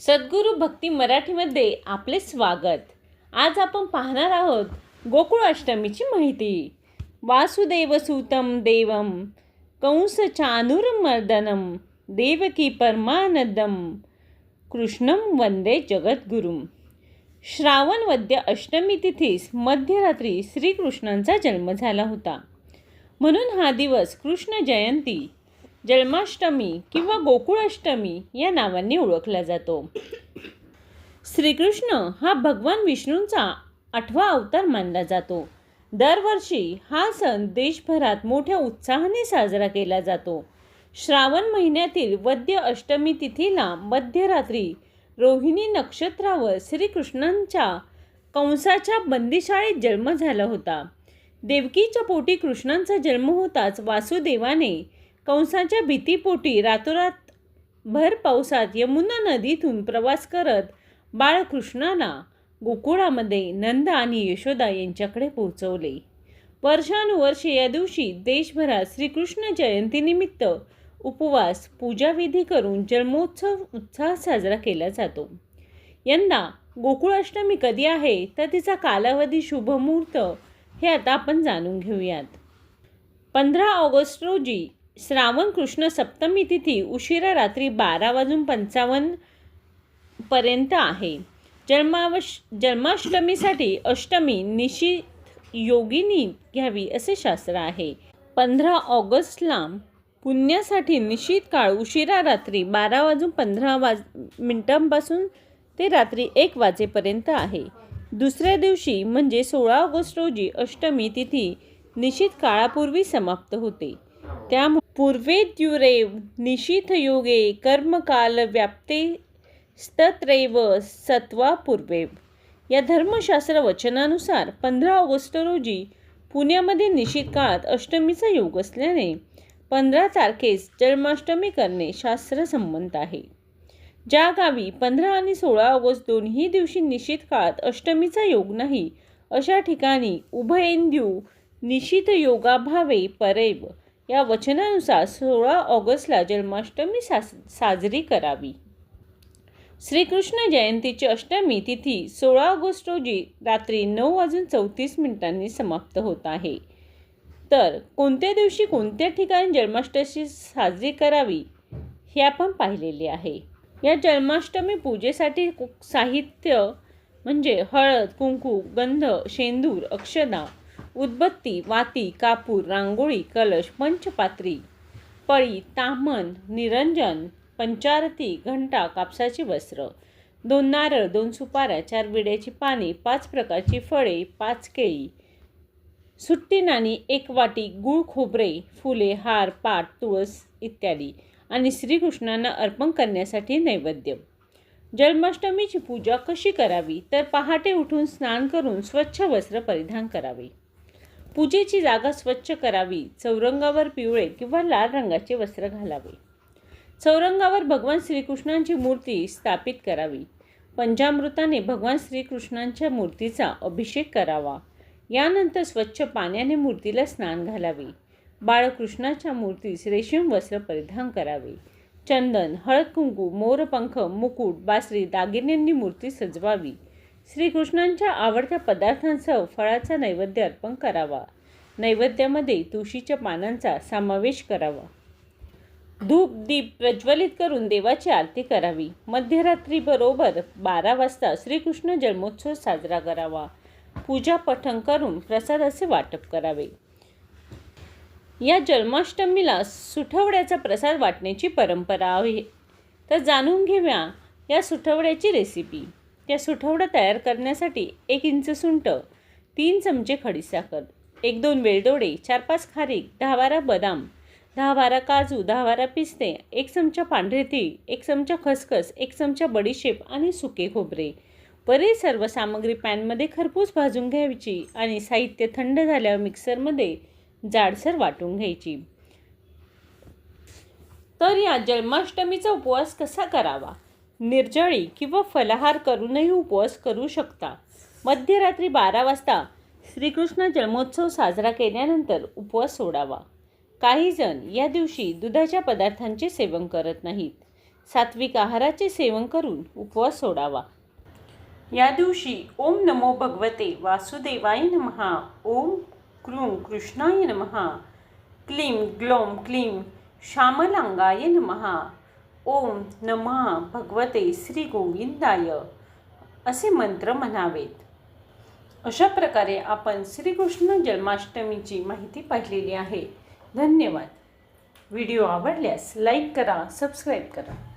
सद्गुरू भक्ती मराठीमध्ये आपले स्वागत. आज आपण पाहणार आहोत गोकुळ अष्टमीची माहिती. वासुदेव सुतम देवम कंस चानुरमर्दनम देवकी परमानंदम कृष्णम वंदे जगद्गुरुम. श्रावण वद्य अष्टमी तिथीस मध्यरात्री श्रीकृष्णांचा जन्म झाला होता. म्हणून हा दिवस कृष्ण जयंती जन्माष्टमी किंवा गोकुळाष्टमी या नावांनी ओळखला जातो. श्रीकृष्ण हा भगवान विष्णूंचा आठवा अवतार मानला जातो. दरवर्षी हा सण देशभरात मोठ्या उत्साहाने साजरा केला जातो. श्रावण महिन्यातील वद्य अष्टमी तिथीला मध्यरात्री रोहिणी नक्षत्रावर श्रीकृष्णांच्या कंसाच्या बंदीशाळेत जन्म झाला होता. देवकीच्या पोटी कृष्णांचा जन्म होताच वासुदेवाने कंसाच्या भीतीपोटी रातोरात भर पावसात यमुना नदीतून प्रवास करत बाळकृष्णाला गोकुळामध्ये नंद आणि यशोदा यांच्याकडे पोहोचवले. वर्षानुवर्षे या दिवशी देशभरात श्रीकृष्ण जयंतीनिमित्त उपवास पूजाविधी करून जन्मोत्सव उत्साह साजरा केला जातो. यंदा गोकुळाष्टमी कधी आहे तर तिचा कालावधी शुभमुहूर्त हे आता आपण जाणून घेऊयात. पंधरा ऑगस्ट रोजी श्रावण कृष्ण सप्तमी तिथी उशिरा रात्री बारा वाजून पंचावन्न पर्यंत आहे. जन्मावश जन्माष्टमीसाठी अष्टमी निशित योगिनी घ्यावी असे शास्त्र आहे. पंधरा ऑगस्टला पुण्यासाठी निश्चित काळ उशिरा रात्री बारा वाजून पंधरा वाज मिनिटांपासून ते रात्री एक वाजेपर्यंत आहे. दुसऱ्या दिवशी म्हणजे सोळा ऑगस्ट रोजी अष्टमी तिथी निश्चित काळापूर्वी समाप्त होते. त्यामुळे पूर्वेद्युरेव निशिथ योगे कर्मकाल व्याप्ते स्तत्रैव सत्वा पूर्वेव या धर्मशास्त्र वचनानुसार पंधरा ऑगस्ट रोजी पुण्यामध्ये निशित काळात अष्टमीचा योग असल्याने पंधरा तारखेस जन्माष्टमी करणे शास्त्रसंमत आहे. ज्या गावी पंधरा आणि सोळा ऑगस्ट दोन्ही दिवशी निशित काळात अष्टमीचा योग नाही अशा ठिकाणी उभयेंद्यू निशित योगाभावे परैव या वचनानुसार सोळा ऑगस्टला जन्माष्टमी सास साजरी करावी. श्रीकृष्ण जयंतीची अष्टमी तिथी सोळा ऑगस्ट रोजी रात्री नऊ वाजून चौतीस मिनिटांनी समाप्त होत आहे. तर कोणत्या दिवशी कोणत्या ठिकाणी जन्माष्टमी साजरी करावी हे आपण पाहिलेले आहे. या जन्माष्टमी पूजेसाठी कु- साहित्य म्हणजे हळद कुंकू गंध शेंदूर अक्षदा उदबत्ती वाती कापूर रांगोळी कलश पंचपात्री पळी तामन निरंजन पंचारती घंटा कापसाची वस्त्र दोन नारळ दोन सुपाऱ्या चार विड्याची पाने पाच प्रकारची फळे पाच केळी सुट्टी नाणी एक वाटी गूळ खोबरे फुले हार पाट तुळस इत्यादी आणि श्रीकृष्णांना अर्पण करण्यासाठी नैवेद्य. जन्माष्टमीची पूजा कशी करावी? तर पहाटे उठून स्नान करून स्वच्छ वस्त्र परिधान करावे. पूजेची जागा स्वच्छ करावी चौरंगावर पिवळे किंवा लाल रंगाचे वस्त्र घालावे. चौरंगावर भगवान श्रीकृष्णांची मूर्ती स्थापित करावी. पंचामृताने भगवान श्रीकृष्णांच्या मूर्तीचा अभिषेक करावा. यानंतर स्वच्छ पाण्याने मूर्तीला स्नान घालावे. बाळकृष्णाच्या मूर्तीस रेशीम वस्त्र परिधान करावे. चंदन हळद कुंकू मोरपंख मुकुट बासरी दागिन्यांनी मूर्ती सजवावी. श्रीकृष्णांच्या आवडत्या पदार्थांसह फळाचा नैवेद्य अर्पण करावा. नैवेद्यामध्ये तुळशीच्या पानांचा समावेश करावा. धूप दीप प्रज्वलित करून देवाची आरती करावी. मध्यरात्रीबरोबर बारा वाजता श्रीकृष्ण जन्मोत्सव साजरा करावा. पूजा पठण करून प्रसादाचे वाटप करावे. या जन्माष्टमीला सुठवड्याचा प्रसाद वाटण्याची परंपरा आहे. तर जाणून घेऊया या सुठवड्याची रेसिपी त्या सुठवडा तयार करण्यासाठी एक इंच सुंट तीन चमचे खडीसाखर एक दोन वेलदोडे चार पाच खारीक दहा बारा बदाम दहा बारा काजू दहा बारा पिस्ते एक चमचा पांढरे तीळ एक चमचा खसखस एक चमचा बडीशेप आणि सुके खोबरे. बरे सर्व सामग्री पॅनमध्ये खरपूस भाजून घ्यायची आणि साहित्य थंड झाल्यावर मिक्सरमध्ये जाडसर वाटून घ्यायची. तर या जन्माष्टमीचा उपवास कसा करावा? निर्जळी किंवा फलाहार करूनही उपवास करू शकता. मध्यरात्री बारा वाजता श्रीकृष्ण जन्मोत्सव साजरा केल्यानंतर उपवास सोडावा. काही जण या दिवशी दुधाच्या पदार्थांचे सेवन करत नाहीत. सात्विक आहाराचे सेवन करून उपवास सोडावा. या दिवशी ओम नमो भगवते वासुदेवाय नमहा. ओम क्रूं कृष्णाय नमहा. क्लीं ग्लौं क्लीं श्यामलांगाय नमहा. ओम नमः भगवते श्री गोविंदाय असे मंत्र म्हणावेत. अशा प्रकारे आपण श्रीकृष्ण जन्माष्टमीची माहिती पाहिलेली आहे. धन्यवाद. व्हिडिओ आवडल्यास लाईक करा सबस्क्राईब करा.